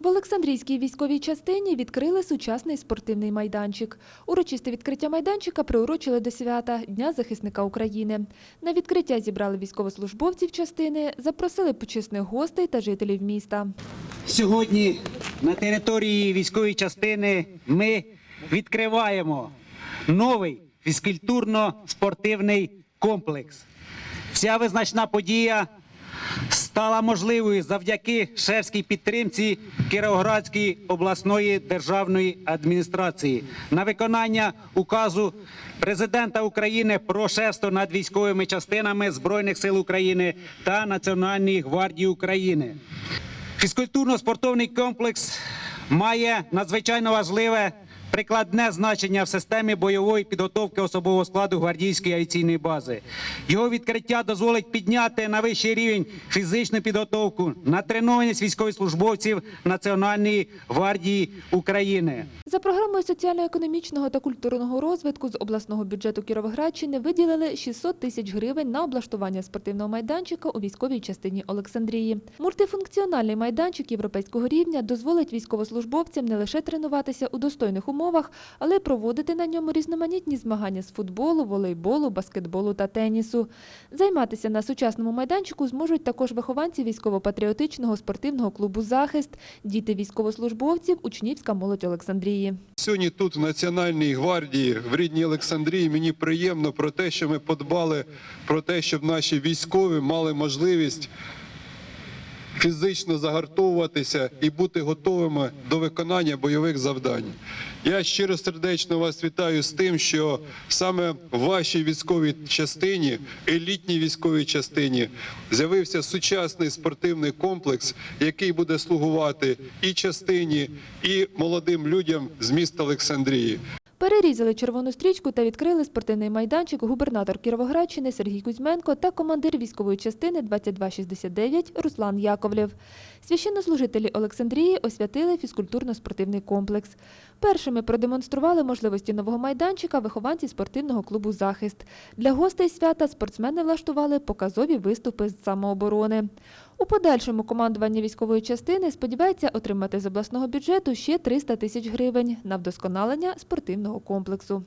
В Олександрійській військовій частині відкрили сучасний спортивний майданчик. Урочисте відкриття майданчика приурочили до свята Дня захисника України. На відкриття зібрали військовослужбовців частини, запросили почесних гостей та жителів міста. Сьогодні на території військової частини ми відкриваємо новий фізкультурно-спортивний комплекс. Ця визначна подія стала можливою завдяки шефській підтримці Кіровоградської обласної державної адміністрації на виконання указу президента України про шефство над військовими частинами Збройних сил України та Національної гвардії України. Фізкультурно-спортивний комплекс має надзвичайно важливе прикладне значення в системі бойової підготовки особового складу гвардійської авіаційної бази. Його відкриття дозволить підняти на вищий рівень фізичну підготовку, натренованість військовослужбовців Національної гвардії України. За програмою соціально-економічного та культурного розвитку з обласного бюджету Кіровоградщини виділили 600 тисяч гривень на облаштування спортивного майданчика у військовій частині Олександрії. Мультифункціональний майданчик європейського рівня дозволить військовослужбовцям не лише тренуватися у достойних умовах, але проводити на ньому різноманітні змагання з футболу, волейболу, баскетболу та тенісу. Займатися на сучасному майданчику зможуть також вихованці військово-патріотичного спортивного клубу Захист, діти військовослужбовців, учнівська молодь Олександрії. Сьогодні тут, в Національній гвардії, в рідній Олександрії, мені приємно про те, що ми подбали про те, щоб наші військові мали можливість фізично загартовуватися і бути готовими до виконання бойових завдань. Я щиро сердечно вас вітаю з тим, що саме в вашій військовій частині, елітній військовій частині, з'явився сучасний спортивний комплекс, який буде слугувати і частині, і молодим людям з міста Олександрії. Перерізали червону стрічку та відкрили спортивний майданчик губернатор Кіровоградщини Сергій Кузьменко та командир військової частини 2269 Руслан Яковлєв. Священнослужителі Олександрії освятили фізкультурно-спортивний комплекс. Першими продемонстрували можливості нового майданчика вихованці спортивного клубу Захист. Для гостей свята спортсмени влаштували показові виступи з самооборони. У подальшому командування військової частини сподівається отримати з обласного бюджету ще 300 тисяч гривень на вдосконалення спортивного комплексу.